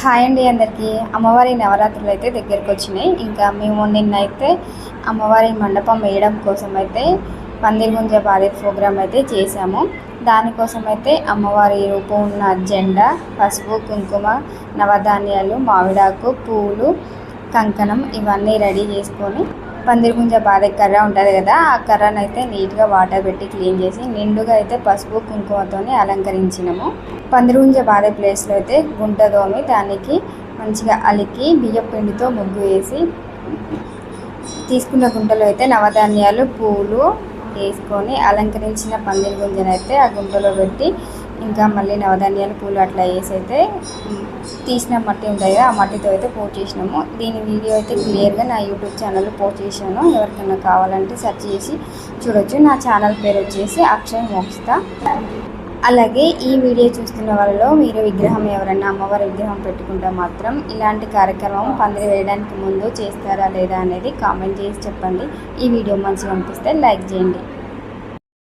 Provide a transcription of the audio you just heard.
Hi అండి అందరికీ. అమ్మవారి నవరాత్రులు అయితే దగ్గరికి వచ్చినాయి. ఇంకా మేము నిన్న అయితే అమ్మవారి మండపం వేయడం కోసం అయితే పందిరి గుంజ బాధ్యత ప్రోగ్రామ్ అయితే చేశాము. దానికోసం అయితే అమ్మవారి రూపం ఉన్న జెండా పసుపు కుంకుమ నవధాన్యాలు మామిడాకు పూలు కంకణం ఇవన్నీ రెడీ చేసుకొని పందిరి గుంజ బాధే కర్ర ఉంటుంది కదా ఆ కర్రను అయితే నీట్గా వాటర్ పెట్టి క్లీన్ చేసి నిండుగా అయితే పసుపు కుంకుమతోని అలంకరించినాము. పందిరి గుంజ బాధే ప్లేస్లో అయితే గుంట దోమి దానికి మంచిగా అలికి బియ్యం పిండితో ముగ్గు వేసి తీసుకున్న గుంటలో అయితే నవధాన్యాలు పూలు వేసుకొని అలంకరించిన పందిరి గుంజనైతే ఆ గుంటలో పెట్టి ఇంకా మళ్ళీ నవధాన్యాలు పూలు అట్లా వేసి అయితే తీసిన మట్టి ఉంటుంది కదా ఆ మట్టితో అయితే పోస్ట్ చేసినాము. దీని వీడియో అయితే క్లియర్గా నా యూట్యూబ్ ఛానల్లో పోస్ట్ చేశాను. ఎవరికైనా కావాలంటే సెర్చ్ చేసి చూడొచ్చు. నా ఛానల్ పేరు వచ్చేసి అక్షయ్ మోక్షిత. అలాగే ఈ వీడియో చూస్తున్న వాళ్ళలో మీరు విగ్రహం ఎవరైనా అమ్మవారి విగ్రహం పెట్టుకుంటే మాత్రం ఇలాంటి కార్యక్రమం పందిరి వేయడానికి ముందు చేస్తారా లేదా అనేది కామెంట్ చేసి చెప్పండి. ఈ వీడియో మంచిగా అనిపిస్తే లైక్ చేయండి.